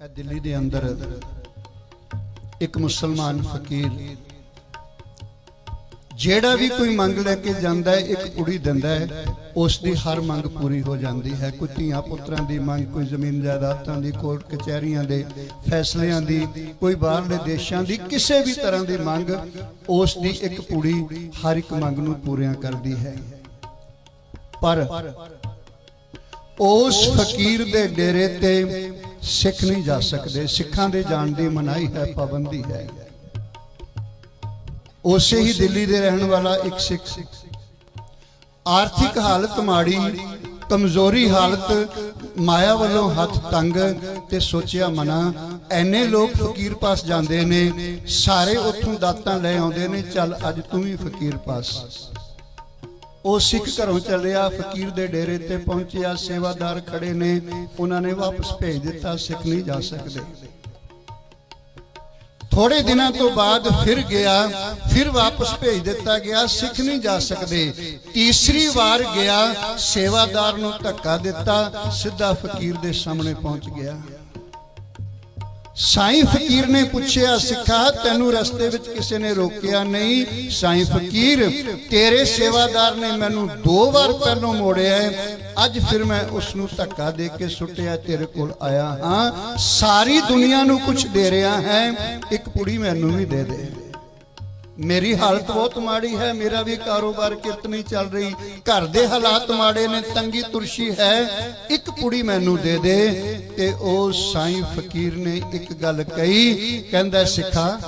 ਹੈ ਦਿੱਲੀ ਦੇ ਅੰਦਰ ਇੱਕ ਮੁਸਲਮਾਨ ਫਕੀਰ, ਜਿਹੜਾ ਵੀ ਕੋਈ ਮੰਗ ਲੈ ਕੇ ਜਾਂਦਾ ਹੈ, ਇੱਕ ਕੁੜੀ ਦਿੰਦਾ ਹੈ ਉਸ ਦੀ ਹਰ ਮੰਗ ਪੂਰੀ ਹੋ ਜਾਂਦੀ ਹੈ। ਕੋਈ ਧੀਆਂ ਪੁੱਤਰਾਂ ਦੀ ਮੰਗ, ਕੋਈ ਜ਼ਮੀਨ ਜਾਇਦਾਦਾਂ ਦੀ, ਕੋਰਟ ਕਚਹਿਰੀਆਂ ਦੇ ਫੈਸਲਿਆਂ ਦੀ, ਕੋਈ ਬਾਹਰਲੇ ਦੇਸ਼ਾਂ ਦੀ, ਕਿਸੇ ਵੀ ਤਰ੍ਹਾਂ ਦੀ ਮੰਗ ਉਸ ਦੀ ਇੱਕ ਕੁੜੀ ਹਰ ਇੱਕ ਮੰਗ ਨੂੰ ਪੂਰੀਆਂ ਕਰਦੀ ਹੈ। ਪਰ ਉਸ ਫਕੀਰ ਦੇ ਡੇਰੇ ਤੇ ਸਿੱਖ ਨਹੀਂ ਜਾ ਸਕਦੇ। ਸਿੱਖਾਂ ਦੇ ਜਾਣ ਦੀ ਮਨਾਹੀ ਹੈ, ਪਾਬੰਦੀ ਹੈ। ਉਸੇ ਹੀ ਦਿੱਲੀ ਦੇ ਰਹਿਣ ਵਾਲਾ ਇੱਕ ਸਿੱਖ। ਆਰਥਿਕ ਹਾਲਤ ਮਾੜੀ, ਕਮਜ਼ੋਰੀ ਹਾਲਤ, ਮਾਇਆ ਵੱਲੋਂ ਹੱਥ ਤੰਗ ਤੇ ਸੋਚਿਆ ਮਨਾ। ਐਨੇ ਲੋਕ ਫਕੀਰ ਪਾਸ ਜਾਂਦੇ ਨੇ, ਸਾਰੇ ਉੱਥੋਂ ਦਾਤਾਂ ਲੈ ਆਉਂਦੇ ਨੇ, ਚੱਲ ਅੱਜ ਤੂੰ ਵੀ ਫਕੀਰ ਪਾਸ। ਉਹ ਸਿੱਖ ਘਰੋਂ ਚੱਲਿਆ, ਫਕੀਰ ਦੇ ਡੇਰੇ ਤੇ ਪਹੁੰਚਿਆ, ਸੇਵਾਦਾਰ ਖੜੇ ਨੇ। ਉਹਨਾਂ ਨੇ ਵਾਪਸ ਭੇਜ ਦਿੱਤਾ, ਸਿੱਖ ਨਹੀਂ ਜਾ ਸਕਦੇ। ਥੋੜੇ ਦਿਨਾਂ ਤੋਂ ਬਾਅਦ ਫਿਰ ਗਿਆ, ਫਿਰ ਵਾਪਸ ਭੇਜ ਦਿੱਤਾ ਗਿਆ, ਸਿੱਖ ਨਹੀਂ ਜਾ ਸਕਦੇ। ਤੀਸਰੀ ਵਾਰ ਗਿਆ, ਸੇਵਾਦਾਰ ਨੂੰ ਧੱਕਾ ਦਿੱਤਾ, ਸਿੱਧਾ ਫਕੀਰ ਦੇ ਸਾਹਮਣੇ ਪਹੁੰਚ ਗਿਆ। ਸਾਈਂ ਫਕੀਰ ਨੇ ਪੁੱਛਿਆ, ਸਿੱਖਾ, ਤੈਨੂੰ ਰਸਤੇ ਵਿੱਚ ਕਿਸੇ ਨੇ ਰੋਕਿਆ ਨਹੀਂ? ਸਾਈਂ ਫਕੀਰ, ਤੇਰੇ ਸੇਵਾਦਾਰ ਨੇ ਮੈਨੂੰ ਦੋ ਵਾਰ ਪਹਿਲੋਂ ਮੋੜਿਆ ਅੱਜ ਫਿਰ ਮੈਂ ਉਸ ਨੂੰ ਧੱਕਾ ਦੇ ਕੇ ਸੁੱਟਿਆ, ਤੇਰੇ ਕੋਲ ਆਇਆ ਹਾਂ। ਸਾਰੀ ਦੁਨੀਆ ਨੂੰ ਕੁਝ ਦੇ ਰਿਹਾ ਹੈ। ਇੱਕ ਕੁੜੀ ਮੈਨੂੰ ਵੀ ਦੇ ਦੇ। ਮੇਰੀ ਹਾਲਤ ਬਹੁਤ ਮਾੜੀ ਹੈ, ਮੇਰਾ ਵੀ ਕਾਰੋਬਾਰ ਕਿਰਤ ਨਹੀਂ ਚੱਲ ਰਹੀ। ਘਰ ਦੇ ਹਾਲਾਤ ਮਾੜੇ ਨੇ, ਤੰਗੀ ਤੁਰਸ਼ੀ ਹੈ। ਇੱਕ ਕੁੜੀ ਮੈਨੂੰ ਦੇ ਦੇ ਤੇ ਉਹ ਸਾਈਂ ਫਕੀਰ ਨੇ ਇੱਕ ਗੱਲ ਕਹੀ, ਕਹਿੰਦਾ, ਸਿੱਖਾ,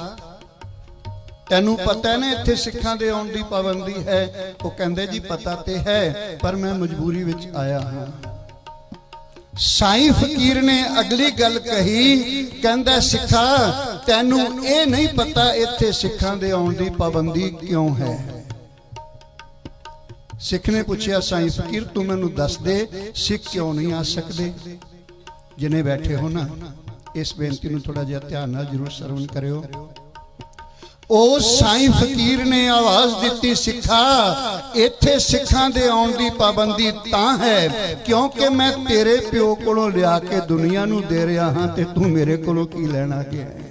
ਤੈਨੂੰ ਪਤਾ ਹੈ ਨਾ ਇੱਥੇ ਸਿੱਖਾਂ ਦੇ ਆਉਣ ਦੀ ਪਾਬੰਦੀ ਹੈ? ਉਹ ਕਹਿੰਦੇ, ਜੀ, ਪਤਾ ਤੇ ਹੈ, ਪਰ ਮੈਂ ਮਜਬੂਰੀ ਵਿੱਚ ਆਇਆ ਹਾਂ। ਸਾਈਂ ਫਕੀਰ ਨੇ ਅਗਲੀ ਗੱਲ ਕਹੀ, ਕਹਿੰਦਾ, ਸਿੱਖਾ ਤੈਨੂੰ ਇਹ ਨਹੀਂ ਪਤਾ ਇੱਥੇ ਸਿੱਖਾਂ ਦੇ ਆਉਣ ਦੀ ਪਾਬੰਦੀ ਕਿਉਂ ਹੈ। ਸਿੱਖ ਨੇ ਪੁੱਛਿਆ, ਸਾਈਂ ਫਕੀਰ, ਤੂੰ ਮੈਨੂੰ ਦੱਸ ਦੇ, ਸਿੱਖ ਕਿਉਂ ਨਹੀਂ ਆ ਸਕਦੇ? ਜਿਨੇ ਬੈਠੇ ਹੋ ਨਾ, ਇਸ ਬੇਨਤੀ ਨੂੰ ਥੋੜਾ ਜਿਹਾ ਧਿਆਨ ਨਾਲ ਜਰੂਰ ਸਰਵਣ ਕਰਿਓ। ਉਹ ਸਾਈਂ ਫਕੀਰ ਨੇ ਆਵਾਜ਼ ਦਿੱਤੀ, ਸਿੱਖਾ, ਇੱਥੇ ਸਿੱਖਾਂ ਦੇ ਆਉਣ ਦੀ ਪਾਬੰਦੀ ਤਾਂ ਹੈ, ਕਿਉਂਕਿ ਮੈਂ ਤੇਰੇ ਪਿਓ ਕੋਲੋਂ ਲਿਆ ਕੇ ਦੁਨੀਆ ਨੂੰ ਦੇ ਰਿਹਾ ਹਾਂ ਤੇ ਤੂੰ ਮੇਰੇ ਕੋਲੋਂ ਕੀ ਲੈਣਾ ਗਿਆ ਹੈ?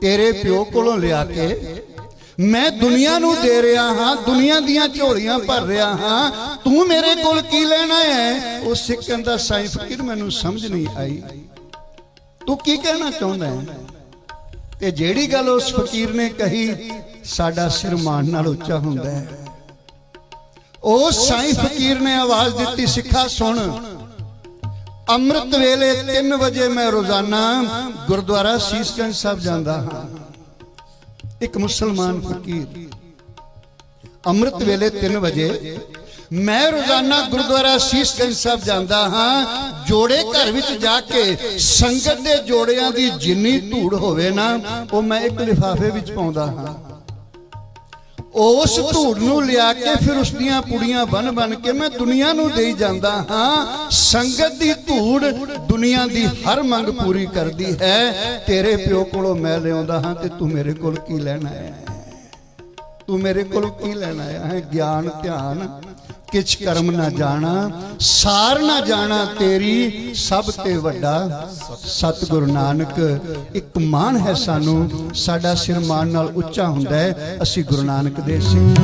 ਤੇਰੇ ਪਿਓ ਕੋਲੋਂ ਲਿਆ ਕੇ ਮੈਂ ਦੁਨੀਆ ਨੂੰ ਦੇ ਰਿਹਾ ਹਾਂ, ਦੁਨੀਆ ਦੀਆਂ ਝੋਲੀਆਂ ਭਰ ਰਿਹਾ ਹਾਂ। ਤੂੰ ਮੇਰੇ ਕੋਲ ਕੀ ਲੈਣਾ ਹੈ? ਉਹ ਸਿੱਖ ਦਾ ਸਾਈਂ ਫਕੀਰ ਮੈਨੂੰ ਸਮਝ ਨਹੀਂ ਆਈ। ਤੂੰ ਕੀ ਕਹਿਣਾ ਚਾਹੁੰਦਾ ਹੈ? ਤੇ ਜਿਹੜੀ ਗੱਲ ਉਸ ਫਕੀਰ ਨੇ ਕਹੀ, ਸਾਡਾ ਸਿਰ ਮਾਨ ਨਾਲ ਉੱਚਾ ਹੁੰਦਾ ਹੈ। ਉਹ ਸਾਈਂ ਫਕੀਰ ਨੇ ਆਵਾਜ਼ ਦਿੱਤੀ, ਸਿੱਖਾ ਸੁਣ। ਅੰਮ੍ਰਿਤ ਵੇਲੇ 3 ਵਜੇ ਮੈਂ ਰੋਜ਼ਾਨਾ ਗੁਰਦੁਆਰਾ ਸੀਸਗੰਜ ਸਾਹਿਬ ਜਾਂਦਾ ਹਾਂ। ਇੱਕ ਮੁਸਲਮਾਨ ਫਕੀਰ। ਅੰਮ੍ਰਿਤ ਵੇਲੇ 3 ਵਜੇ ਮੈਂ ਰੋਜ਼ਾਨਾ ਗੁਰਦੁਆਰਾ ਸੀਸਗੰਜ ਸਾਹਿਬ ਜਾਂਦਾ ਹਾਂ। ਜੋੜੇ ਘਰ ਵਿੱਚ ਜਾ ਕੇ ਸੰਗਤ ਦੇ ਜੋੜਿਆਂ ਦੀ ਜਿੰਨੀ ਧੂੜ ਹੋਵੇ ਨਾ, ਉਹ ਮੈਂ ਇੱਕ ਲਿਫਾਫੇ ਵਿੱਚ ਪਾਉਂਦਾ ਹਾਂ। ਉਸ ਧੂੜ ਨੂੰ ਲਿਆ ਕੇ ਫਿਰ ਉਸ ਦੀਆਂ ਪੁੜੀਆਂ ਬਨ ਬਨ ਕੇ ਮੈਂ ਦੁਨੀਆ ਨੂੰ ਦੇਈ ਜਾਂਦਾ ਹਾਂ। ਸੰਗਤ ਦੀ ਧੂੜ ਦੁਨੀਆ ਦੀ ਹਰ ਮੰਗ ਪੂਰੀ ਕਰਦੀ ਹੈ। ਤੇਰੇ ਪਿਓ ਕੋਲੋਂ ਮੈਂ ਲਿਆਉਂਦਾ ਹਾਂ ਤੇ ਤੂੰ ਮੇਰੇ ਕੋਲ ਕੀ ਲੈਣਾ ਹੈ? ਤੂੰ ਮੇਰੇ ਕੋਲ ਕੀ ਲੈਣਾ ਹੈ ਗਿਆਨ ਧਿਆਨ ਕਿਛ ਕਰਮ ਨਾ ਜਾਣਾ, ਸਾਰ ਨਾ ਜਾਣਾ ਤੇਰੀ ਸਭ ਤੇ ਵੱਡਾ ਸਤਿਗੁਰੂ ਨਾਨਕ। ਇੱਕ ਮਾਨ ਹੈ ਸਾਨੂੰ, ਸਾਡਾ ਸਿਰ ਮਾਨ ਨਾਲ ਉੱਚਾ ਹੁੰਦਾ ਹੈ। ਅਸੀਂ ਗੁਰੂ ਨਾਨਕ ਦੇ ਸਿੱਖ।